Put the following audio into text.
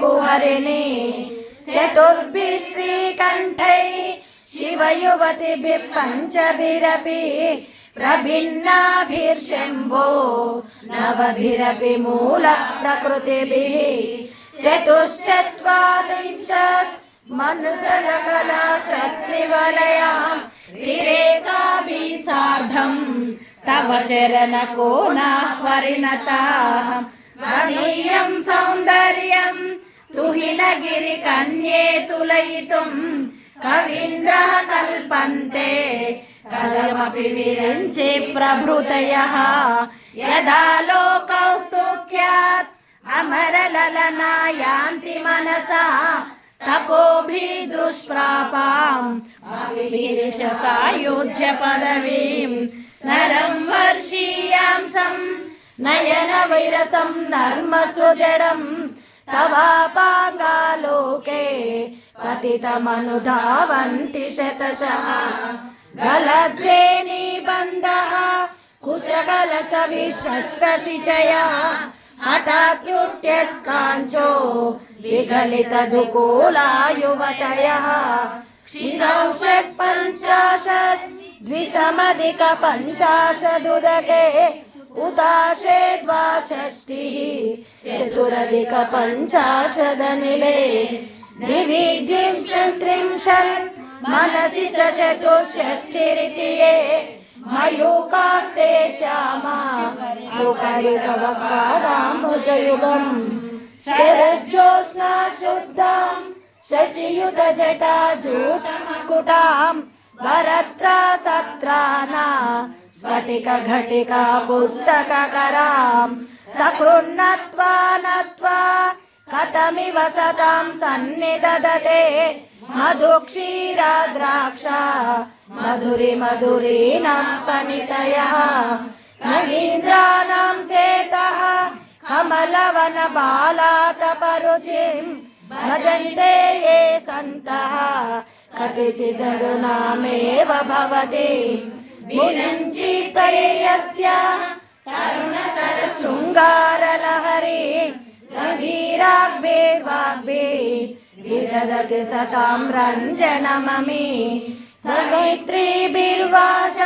कुहरिणि चतुर्भिः श्रीकण्ठै शिवयुवतिभिः पञ्चभिरपि प्रभिन्नाभिर्शम्भो, नवभिरपि मूलप्रकृतिभिः चतुश्चत्वारिंशत् मनुसलकला शस्त्रिवलयाम् तिरेकाभिः सार्धम् तव शरणको न परिणताः मदीयं सौन्दर्यं तुहिनगिरिकन्ये तुलयितुं कवीन्द्रः कल्पन्ते कथमपि विरञ्चे प्रभृतयः यदा लोकौस्तुख्यात् अमरललना यान्ति मनसा तपोभिदुष्प्रापाम् सायुज्य पदवीम् नरं वर्षीयांसं नयन वैरसं तवापाङ्गालोके पतितमनुधावन्ति शतशः। गलद्वे निबन्धः कुशकलशविश्वस्रसिचयः हठात्युट्यत्काञ्चो विगलितदुकूला युवतयः क्षिरौषट् पञ्चाशत् द्विसमधिकपञ्चाशदुदके उदाशे द्वाषष्टिः। चतुरधिक पञ्चाशदनिले दिवि द्विंशत्रिंशत् मनसि च चतुष्षष्टिरिति ये मयूकास्ते श्यामा औकरिकवपादाम्बुजयुगम् शरज्योत्स्ना शुद्धाम् शशियुतजटा जूटमकुटाम् वरत्रा सत्राना स्फटिक घटिका पुस्तककराम् सकृन्नत्वा नत्वा कथमिव सतां सन्निददते मधुक्षीराद्राक्षा मधुरि मधुरीणां पणितयः नवीन्द्राणां चेतः कमलवनबालातपरुचिम् भजन्ते ये सन्तः कतिचिदनुनामेव भवति विरञ्चि पर्यस्य तरुणसरशृङ्गारलहरी गभीराग्भिर्वाग्भिः विदधति सतां रञ्जनममि सवित्रीभिर्वाच